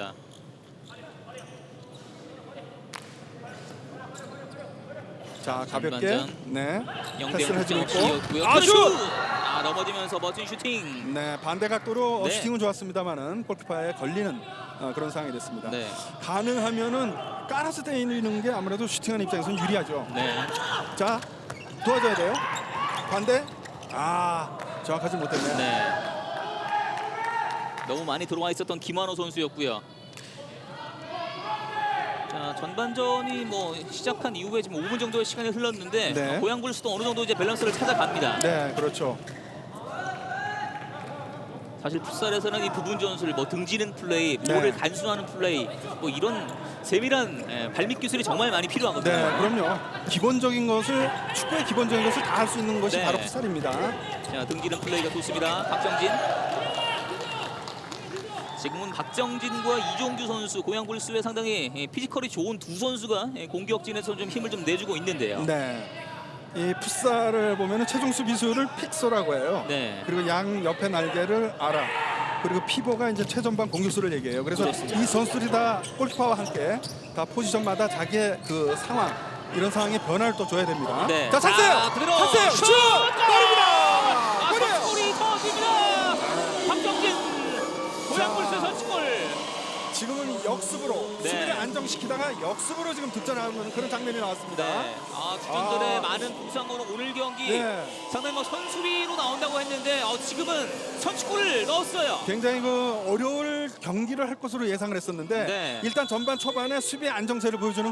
있습니다. 자 가볍게 전반전. 네 패스를 해주고 있고 득점이었고요. 아, 슛! 아 넘어지면서 멋진 슈팅. 네 반대 각도로 어, 네. 슈팅은 좋았습니다만은 골키퍼에 걸리는 어, 그런 상황이 됐습니다. 네. 가능하면은 깔아서 때리는 게 아무래도 슈팅하는 입장에서는 유리하죠. 네. 자 도와줘야 돼요. 반대 아 정확하지 못했네요. 네. 너무 많이 들어와 있었던 김환호 선수였고요. 자 전반전이 뭐 시작한 이후에 지금 5분 정도의 시간이 흘렀는데 네. 어, 고양불수도 어느 정도 이제 밸런스를 찾아갑니다. 네 그렇죠. 사실 풋살에서는 이 부분 전술, 뭐 등지는 플레이, 네. 볼을 단순하는 플레이, 뭐 이런 세밀한 예, 발밑 기술이 정말 많이 필요하거든요. 네 그럼요. 기본적인 것을 축구의 기본적인 것을 다 할 수 있는 것이 네. 바로 풋살입니다. 자, 등지는 플레이가 좋습니다. 박정진. 지금은 박정진과 이종규 선수, 고양불수에 상당히 예, 피지컬이 좋은 두 선수가 예, 공격진에서 좀 힘을 좀 내주고 있는데요. 네. 이 풋살을 보면은 최종 수비수를 픽서라고 해요. 네. 그리고 양 옆에 날개를 알아. 그리고 피보가 이제 최전방 공격수를 얘기해요. 그래서 그렇습니다. 이 선수들이 다 골키퍼와 함께 다 포지션마다 자기의 그 상황 이런 상황에 변화를 또 줘야 됩니다. 네. 자, 그대로 찬스예요. 슛! 슛! 골입니다. 지금은 역습으로 네. 수비를 안정시키다가 역습으로 지금 득점하는 그런 장면이 나왔습니다. 네. 아, 주전 전에 아. 많은 부상으로 오늘 경기 네. 상당히 뭐 선수비로 나온다고 했는데 어, 지금은 선취골을 넣었어요. 굉장히 그 어려울 경기를 할 것으로 예상을 했었는데 네. 일단 전반 초반에 수비 안정세를 보여주는